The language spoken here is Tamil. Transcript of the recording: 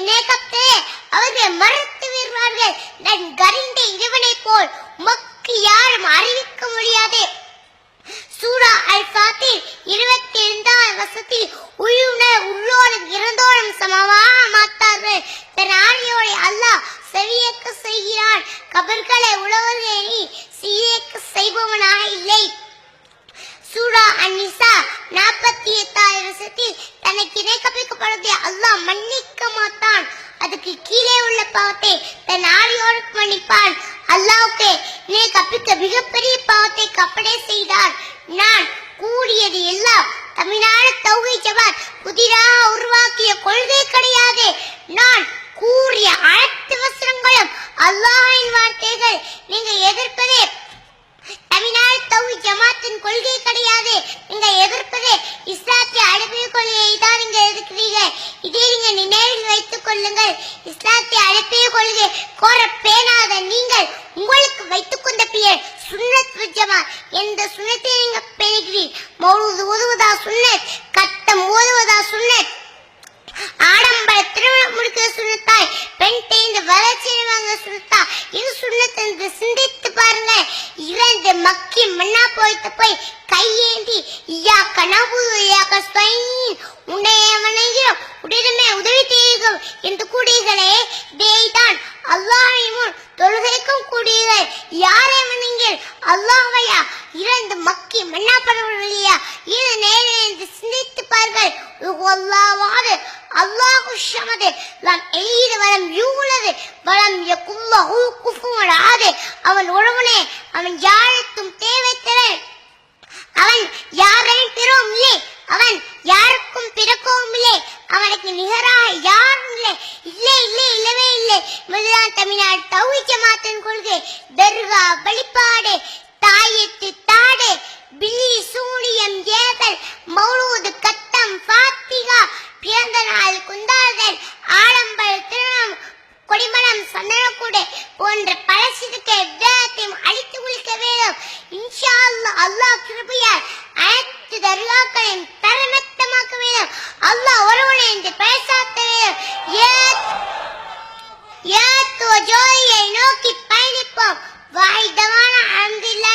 இணைக்கத்தே அவர்கள் மறுத்து விடுவார்கள். நான் கரிந்த இறைவனை போல் உமக்கு யாரும் அறிவிக்க முடியாது. சூரா அல் ஃபாத்தில் இருபத்தி ஐந்தாம் வசத்தில் உயிருடன் உள்ளோரும் இறந்தோரும் சமமாக மாத்தார்கள் தன் ஆணையோட அல்லாஹ் செவியேற்க செய்கிறான். கபர்களை உழவர்களை நீ செய்பவனாக இல்லை. சூரா அன்னிசா நாற்பத்தி எட்டாவது வருஷத்தில் தனக்கு இணைக்கப்படுவதை அல்லாஹ் மன்னிக்க மாட்டான். அதுக்கு கீழே உள்ள பாவத்தை தன் ஆடியோடு மன்னிப்பான். அல்லாவுக்கு இணை கப்பிக்க மிகப்பெரிய பாவத்தை கப்படே செய்தார். நான் கூடியது எல்லாம் தமிழ்நாடு தௌகை ஜபாத் புதிதாக உருவாக்கிய கொள்கை கிடையாது. நான் கூறிய அனைத்து வசனங்களும் அல்லாஹின் வார்த்தைகள். நீங்க எதிர்ப்பதே தமிழ்நாடு தௌகை ஜமாத்தின் கொள்கை கிடையாது நீங்க எதிர்ப்பது இஸ்லாத்திய அழைப்பு கொள்கையை தான் நீங்க எதிர்க்கிறீங்க இதை நினைவில் வைத்துக் கொள்ளுங்கள். இஸ்லாத்திய அழைப்பிய கொள்கை. கோர பேணாத நீங்கள் உங்களுக்கு வைத்துக் கொண்ட பெயர் சுன்னத் விஜமா எந்த சுனத்தை நீங்க பெறுகிறீர் மௌலூது ஓதுவதா சுன்னத்? கத்தம் ஓதுவதா சுன்னத்? ஆடம்பர திருமணம் முடிக்கிற சுனத்தாய் பெண் தேய்ந்து வளர்ச்சி வாங்க சுனத்தா இது சுண்ணத் என்று சிந்தித்து பாருங்க இரண்டு மக்கி மண்ணா போய்த்து போய் கையேந்தி கனவு ஐயா உடனே உதவி செய்யுங்கள் என்று கூடியதே இதேதான் அல்லாஹ்வின் தொழுகைக்கும் கூடியர்கள் யாரை வணங்கில் அல்லாஹ்வையா? இரண்டு மக்கி மண்ணா இது நேரே என்று சிந்தித்து பாருங்கள். அல்லாவாது அல்லாஹு ஷமது. லம் எய்து வலம் யூலது வலம் யகுல்லஹு குஃபுவன் அவன் ஒருவனே அவன் யாருக்கும் தேவை திறன் அவன் யாரையும் பெறவும் இல்லை அவன் யாருக்கும் பிறக்கவும் இல்லை அவனுக்கு நிகராக யாரும் இல்லை. இல்லை இல்லை இல்லவே இல்லை. முதலாம் தமிழ்நாடு தௌஹி ஜமாத்தின் கொள்கை தர்கா வழிபாடு வேண்டும் இன்ஷா அல்லாஹ் கிருபையால் அனைத்து தர்காக்களையும் தரமட்டமாக்க வேண்டும். அல்லாஹ் ஒருவனை என்று பேசாத்த வேண்டும். ஏத்துவ ஜோதியை நோக்கி பயணிப்போம். வாய்தமான அல்ஹம்துலில்லாஹி